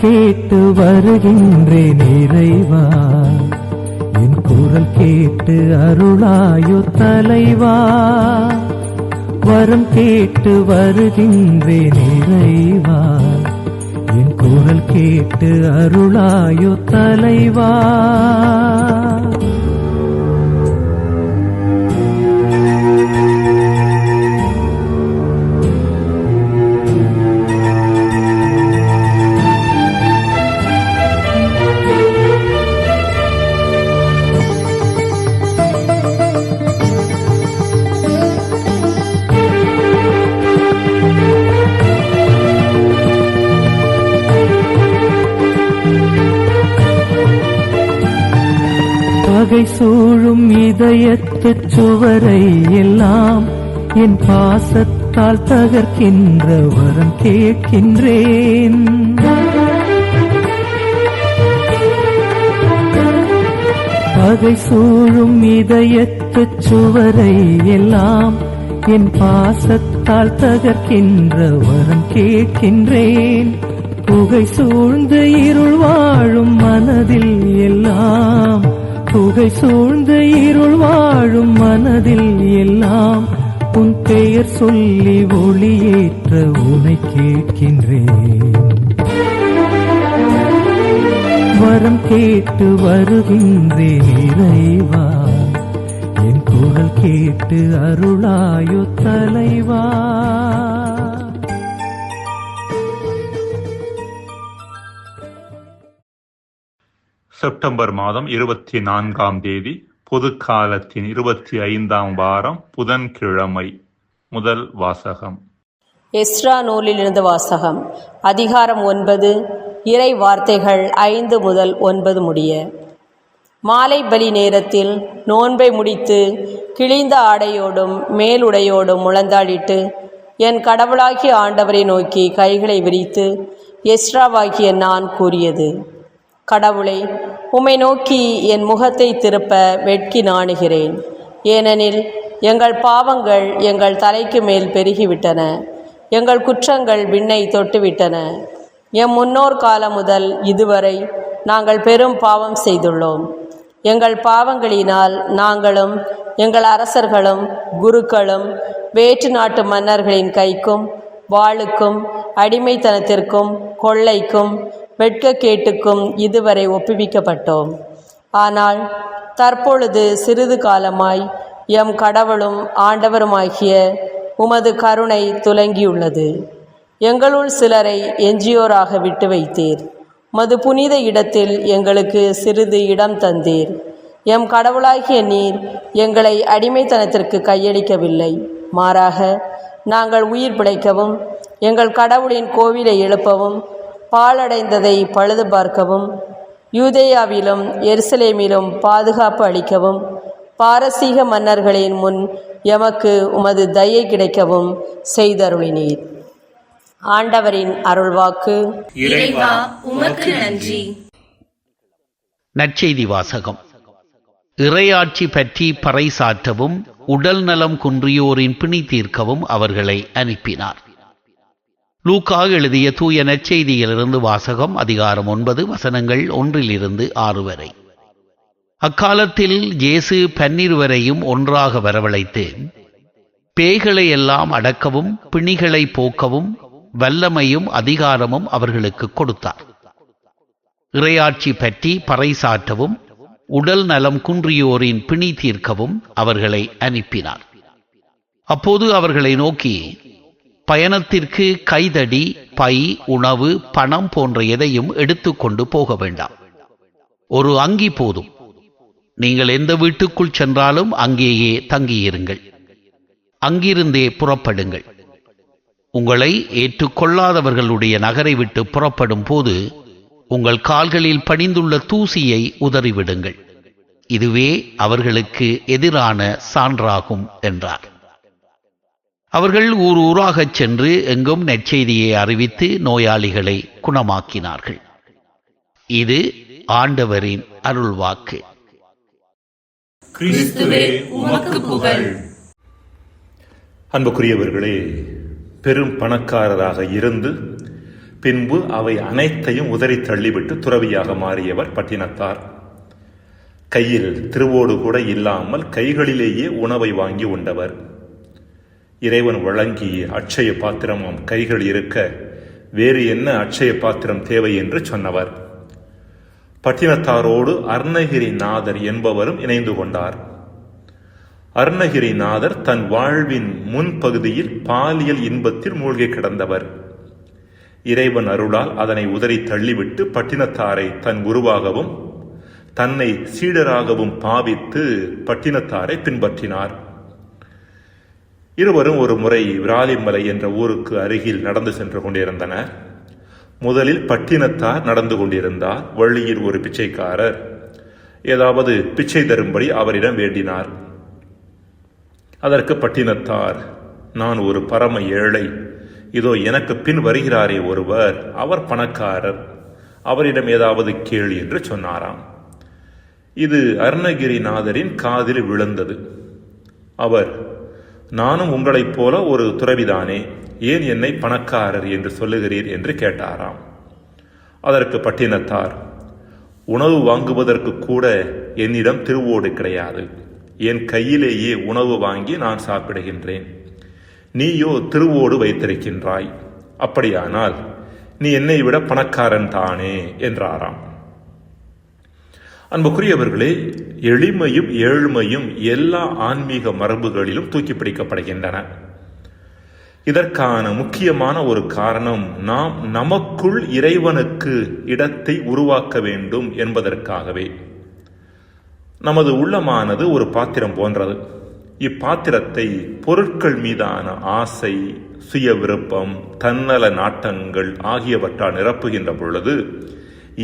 கேட்டு வருகின்றேன் இறைவா. என் குரல் கேட்டு அருளாயோ தலைவா. வரம் கேட்டு வருகின்றேன் இறைவா. என் குரல் கேட்டு அருளாயோ தலைவா. சுவரை எல்லாம் என் பாசத்தால் தகர்க்கின்ற வரம் கேட்கின்றேன். பகை சூழும் இதயத்து சுவரை எல்லாம் என் பாசத்தால் தகர்க்கின்ற வரம் கேட்கின்றேன். புகை சூழ்ந்து இருள் வாழும் மனதில் எல்லாம் புகை சூழ்ந்த இருள் வாழும் மனதில் எல்லாம் உன் பெயர் சொல்லி ஒளியேற்ற உனை கேட்கின்றேன். வரம் கேட்டு வருகின்றேன் இறைவா. என் குரல் கேட்டு அருளாயோ தலைவா. செப்டம்பர் மாதம் இருபத்தி நான்காம் தேதி பொதுக்காலத்தின் இருபத்தி ஐந்தாம் வாரம் புதன்கிழமை முதல் வாசகம். எஸ்ரா நூலிலிருந்து வாசகம். அதிகாரம் ஒன்பது இறை வார்த்தைகள் ஐந்து முதல் ஒன்பது முடிய. மாலை பலி நேரத்தில் நோன்பை முடித்து கிழிந்த ஆடையோடும் மேலுடையோடும் முழந்தாளிட்டு என் கடவுளாகிய ஆண்டவரை நோக்கி கைகளை விரித்து எஸ்ராவாகிய நான் கூறியது. கடவுளை உம்மை நோக்கி என் முகத்தை திருப்ப வெட்கி நாணுகிறேன். ஏனெனில் எங்கள் பாவங்கள் எங்கள் தலைக்கு மேல் பெருகிவிட்டன. எங்கள் குற்றங்கள் விண்ணை தொட்டுவிட்டன. எம் முன்னோர் காலம் முதல் இதுவரை நாங்கள் பெரும் பாவம் செய்துள்ளோம். எங்கள் பாவங்களினால் நாங்களும் எங்கள் அரசர்களும் குருக்களும் வேற்று நாட்டு மன்னர்களின் கைக்கும் வாளுக்கும் அடிமைத்தனத்திற்கும் கொள்ளைக்கும் வெட்கக்கேட்டுக்கும் இதுவரை ஒப்புவிக்கப்பட்டோம். ஆனால் தற்பொழுது சிறிது காலமாய் எம் கடவுளும் ஆண்டவருமாகிய உமது கருணை துலங்கியுள்ளது. எங்களுள் சிலரை எஞ்சியோராக விட்டு வைத்தீர். மது புனித இடத்தில் எங்களுக்கு சிறிது இடம் தந்தீர். எம் கடவுளாகிய நீர் எங்களை அடிமைத்தனத்திற்கு கையளிக்கவில்லை. மாறாக நாங்கள் உயிர் பிழைக்கவும் எங்கள் கடவுளின் கோவிலை எழுப்பவும் பாழடைந்ததை பழுது பார்க்கவும் யூதேயாவிலும் எருசலேமிலும் பாதுகாப்பு அளிக்கவும் பாரசீக மன்னர்களின் முன் எமக்கு உமது தயை கிடைக்கவும் செய்தருளினீர். ஆண்டவரின் அருள்வாக்கு. இறைவா உமக்கு நன்றி. நற்செய்தி வாசகம். இறையாட்சி பற்றி பறைசாற்றவும் உடல் நலம் குன்றியோரின் பிணி தீர்க்கவும் அவர்களை அனுப்பினார். லூக்கா எழுதிய தூய நற்செய்தியிலிருந்து வாசகம் அதிகாரம் ஒன்பது வசனங்கள் ஒன்றிலிருந்து ஆறு வரை. அக்காலத்தில் இயேசு பன்னிருவரையும் ஒன்றாக வரவழைத்து பேய்களை எல்லாம் அடக்கவும் பிணிகளை போக்கவும் வல்லமையும் அதிகாரமும் அவர்களுக்கு கொடுத்தார். இறையாட்சி பற்றி பறைசாற்றவும் உடல் நலம் குன்றியோரின் பிணி தீர்க்கவும் அவர்களை அனுப்பினார். அப்போது அவர்களை நோக்கி பயணத்திற்கு கைதடி பை உணவு பணம் போன்ற எதையும் எடுத்துக்கொண்டு போக வேண்டாம். ஒரு அங்கி போதும். நீங்கள் எந்த வீட்டுக்குள் சென்றாலும் அங்கேயே தங்கியிருங்கள். அங்கிருந்தே புறப்படுங்கள். உங்களை ஏற்றுக்கொள்ளாதவர்களுடைய நகரை விட்டு புறப்படும் போது உங்கள் கால்களில் பணிந்துள்ள தூசியை உதறிவிடுங்கள். இதுவே அவர்களுக்கு எதிரான சான்றாகும் என்றார். அவர்கள் ஊர் ஊராகச் சென்று எங்கும் நற்செய்தியை அறிவித்து நோயாளிகளை குணமாக்கினார்கள். இது ஆண்டவரின் அருள்வாக்கு. கிறிஸ்துவே உமக்கு புகழ். அன்புக்குரியவர்களே பெரும் பணக்காரராக இருந்து பின்பு அவை அனைத்தையும் உதறி தள்ளிவிட்டு துறவியாக மாறியவர் பட்டினத்தார். கையில் திருவோடு கூட இல்லாமல் கைகளிலேயே உணவை வாங்கி உண்டவர். இறைவன் வழங்கிய அட்சய பாத்திரமும் கைகள் இருக்க வேறு என்ன அட்சய பாத்திரம் தேவை என்று சொன்னவர். பட்டினத்தாரோடு அருணகிரிநாதர் என்பவரும் இணைந்து கொண்டார். அருணகிரிநாதர் தன் வாழ்வின் முன்பகுதியில் பாலியல் இன்பத்தில் மூழ்கி கிடந்தவர். இறைவன் அருளால் அதனை உதறி தள்ளிவிட்டு பட்டினத்தாரை தன் குருவாகவும் தன்னை சீடராகவும் பாவித்து பட்டினத்தாரை பின்பற்றினார். இருவரும் ஒரு முறை விராலிமலை என்ற ஊருக்கு அருகில் நடந்து சென்று கொண்டிருந்தனர். முதலில் பட்டினத்தார் நடந்து கொண்டிருந்தார். வழியில் ஒரு பிச்சைக்காரர். ஏதாவது பிச்சை தரும்படி அவரிடம் வேண்டினார். அதற்கு பட்டினத்தார் நான் ஒரு பரம ஏழை. இதோ எனக்கு பின் வருகிறாரே ஒருவர். அவர் பணக்காரர். அவரிடம் ஏதாவது கேள் என்று சொன்னாராம். இது அருணகிரிநாதரின் காதில் விழுந்தது. அவர் நானும் உங்களைப் போல ஒரு துறவிதானே ஏன் என்னை பணக்காரர் என்று சொல்லுகிறீர் என்று கேட்டாராம். அதற்கு பட்டினத்தார் உணவு வாங்குவதற்கு கூட என்னிடம் திருவோடு கிடையாது. என் கையிலேயே உணவு வாங்கி நான் சாப்பிடுகின்றேன். நீயோ திருவோடு வைத்திருக்கின்றாய். அப்படியானால் நீ என்னை விட பணக்காரன் தானே என்றாராம். அன்புக்குரியவர்களே எளிமையும் ஏழ்மையும் எல்லா ஆன்மீக மரபுகளிலும் தூக்கி பிடிக்கப்படுகின்றன. இதற்கான முக்கியமான ஒரு காரணம் நாம் நமக்குள் இறைவனுக்கு இடத்தை உருவாக்க வேண்டும் என்பதற்காகவே. நமது உள்ளமானது ஒரு பாத்திரம் போன்றது. இப்பாத்திரத்தை பொருட்கள் மீதான ஆசை சுய விருப்பம் தன்னல நாட்டங்கள் ஆகியவற்றால் நிரப்புகின்ற பொழுது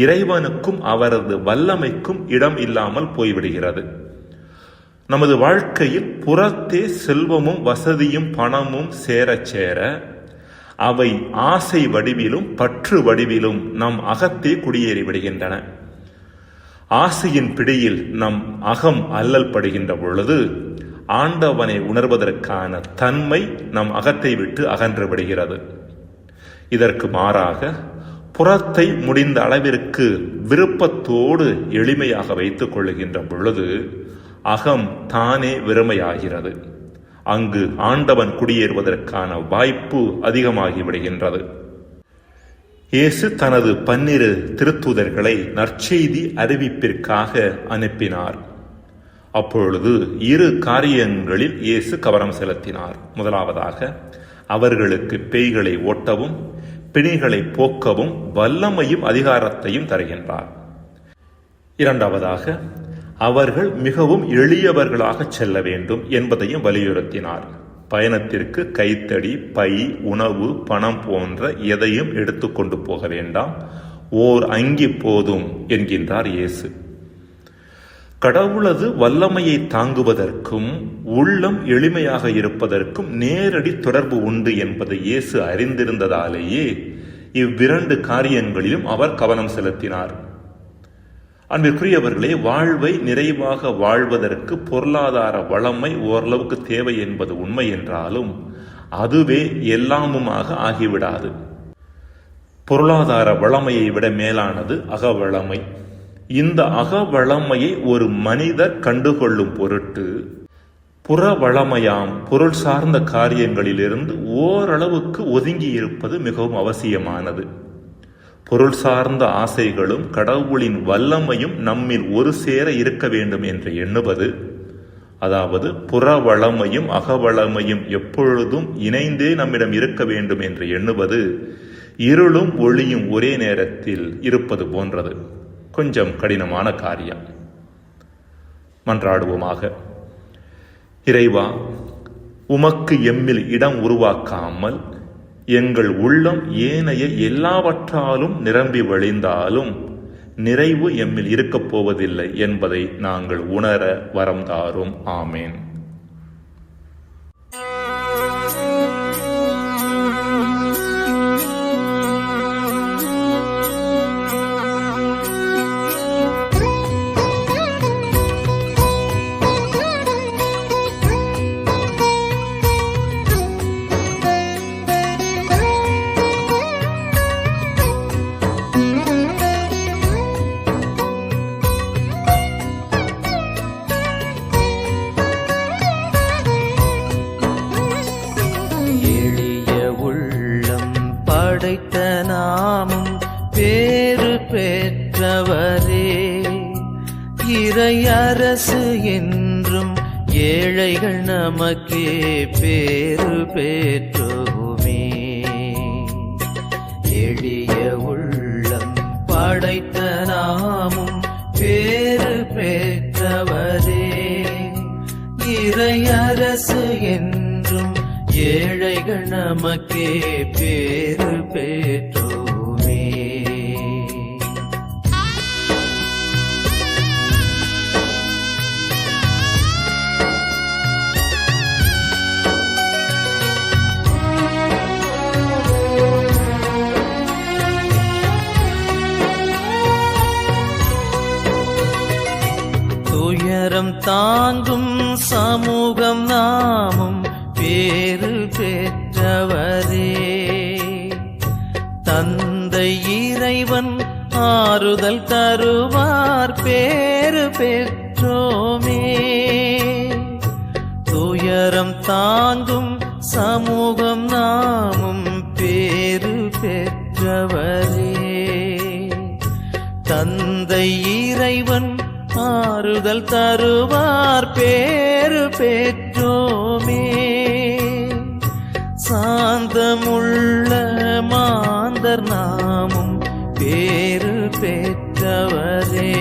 இறைவனுக்கும் அவரது வல்லமைக்கும் இடம் இல்லாமல் போய்விடுகிறது. நமது வாழ்க்கையில் புறத்தே செல்வமும் வசதியும் பணமும் சேரச் சேர அவை ஆசை வடிவிலும் பற்று வடிவிலும் நம் அகத்தே குடியேறிவிடுகின்றன. ஆசையின் பிடியில் நம் அகம் அல்லல் படுகின்ற பொழுது ஆண்டவனை உணர்வதற்கான தன்மை நம் அகத்தை விட்டு அகன்று விடுகிறது. இதற்கு மாறாக புறத்தை முடிந்த அளவிற்கு விருப்பத்தோடு எளிமையாக வைத்துக் கொள்ளுகின்ற பொழுது அகம் தானே வெறுமையாகிறது. அங்கு ஆண்டவன் குடியேறுவதற்கான வாய்ப்பு அதிகமாகி விடுகின்றது. இயேசு தனது பன்னிரு திருத்தூதர்களை நற்செய்தி அறிவிப்பிற்காக அனுப்பினார். அப்பொழுது இரு காரியங்களில் இயேசு கவனம் செலுத்தினார். முதலாவதாக அவர்களுக்கு பேய்களை ஓட்டவும் பிணிகளை போக்கவும் வல்லமையும் அதிகாரத்தையும் தருகின்றார். இரண்டாவதாக அவர்கள் மிகவும் எளியவர்களாக செல்ல வேண்டும் என்பதையும் வலியுறுத்தினார். பயணத்திற்கு கைத்தடி பை உணவு பணம் போன்ற எதையும் எடுத்துக்கொண்டு போக வேண்டாம். ஓர் அங்கி போதும் என்கின்றார் இயேசு. கடவுளது வல்லமையை தாங்குவதற்கும் உள்ளம் எளிமையாக இருப்பதற்கும் நேரடி தொடர்பு உண்டு என்பதை இயேசு அறிந்திருந்ததாலேயே இவ்விரண்டு காரியங்களிலும் அவர் கவனம் செலுத்தினார். அன்பிற்குரியவர்களே வாழ்வை நிறைவாக வாழ்வதற்கு பொருளாதார வளமை ஓரளவுக்கு தேவை என்பது உண்மை என்றாலும் அதுவே எல்லாமுமாக ஆகிவிடாது. பொருளாதார வளமையை விட மேலானது அகவளமை. இந்த அகவளமையை ஒரு மனிதர் கண்டுகொள்ளும் பொருட்டு புறவளமையாம் பொருள் சார்ந்த காரியங்களிலிருந்து ஓரளவுக்கு ஒதுங்கி இருப்பது மிகவும் அவசியமானது. பொருள் சார்ந்த ஆசைகளும் கடவுளின் வல்லமையும் நம்மில் ஒரு சேர இருக்க வேண்டும் என்று எண்ணுவது அதாவது புற வளமையும் அகவளமையும் எப்பொழுதும் இணைந்தே நம்மிடம் இருக்க வேண்டும் என்று எண்ணுவது இருளும் ஒளியும் ஒரே நேரத்தில் இருப்பது போன்றது. கொஞ்சம் கடினமான காரியம். மன்றாடுவோமாக. இறைவா உமக்கு எம்மில் இடம் உருவாக்காமல் எங்கள் உள்ளம் ஏனைய எல்லாவற்றாலும் நிரம்பி வழிந்தாலும் நிறைவு எம்மில் இருக்கப் போவதில்லை என்பதை நாங்கள் உணர வரம் தாரும். ஆமேன். அரசு என்றும் ஏழைகள் நமக்கே பேரு பெற்றோமே. எளிய உள்ளம் படைத்த நாமும் பேரு பெற்றவரே. இறை அரசு என்றும் ஏழைகள் நமக்கே பேரு பெற்றோம். துயரம் தாங்கும் சமூகம் நாமும் பேரு பெற்றவரே. தந்தை இறைவன் ஆறுதல் தருவார் பேரு பெற்றோமே. துயரம் தாங்கும் சமூகம் நாமும் பேரு பெற்றவரே. தந்தை இறைவன் ஆறுதல் தருவார் பேரு பெற்றோமே. சாந்தமுள்ள மாந்தர் நாமும் பேரு பெற்றவரே.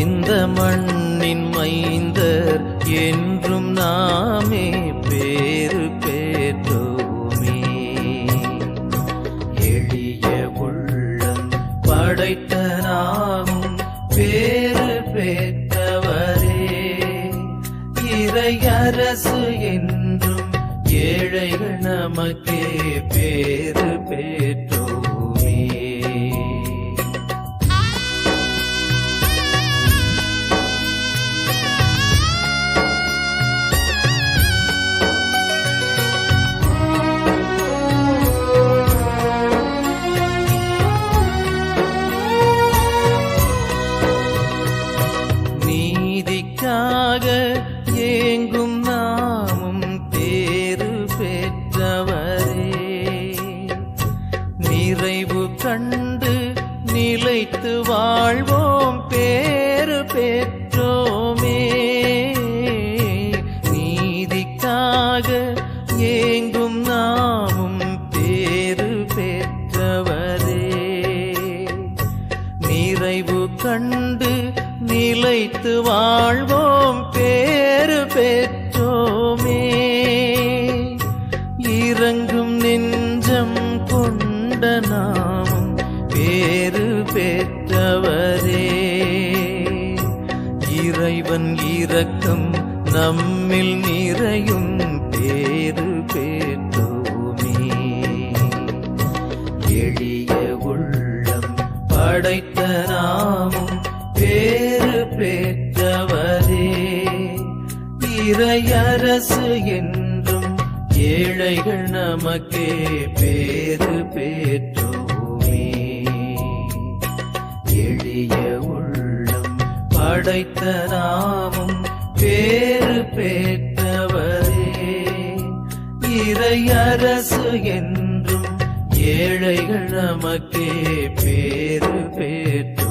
இந்த மண்ணின் மைந்தர் என்றும் நாமே பேரு பெற்றோமே. எளிய ஏழைகள் நமக்கே நீதிக்காக ஏங்கும் நாமும் பேரு பெற்றவரே. நிறைவு கண்டு நிலைத்து வாழ்வோம் பேரு பெற்றோமே. இறங்கும் நெஞ்சம் கொண்ட நாமும் பேரு பெற்றவரே. இறைவன் இரக்கம் நம்மில் நிறையும் பேரு பெற்றோமே எளிய உள்ளம் படைத்த நாமும் பேரு பெற்றவரே. இறையரசு என்றும் ஏழைகள் நமக்கே பேரு பெற்றோமே. எளிய உள்ளம் படைத்த நாமும் பேரு பெற்றவரே. இறையரசு என்றும் ஏழைகள் நமக்கே பேரு பேற்று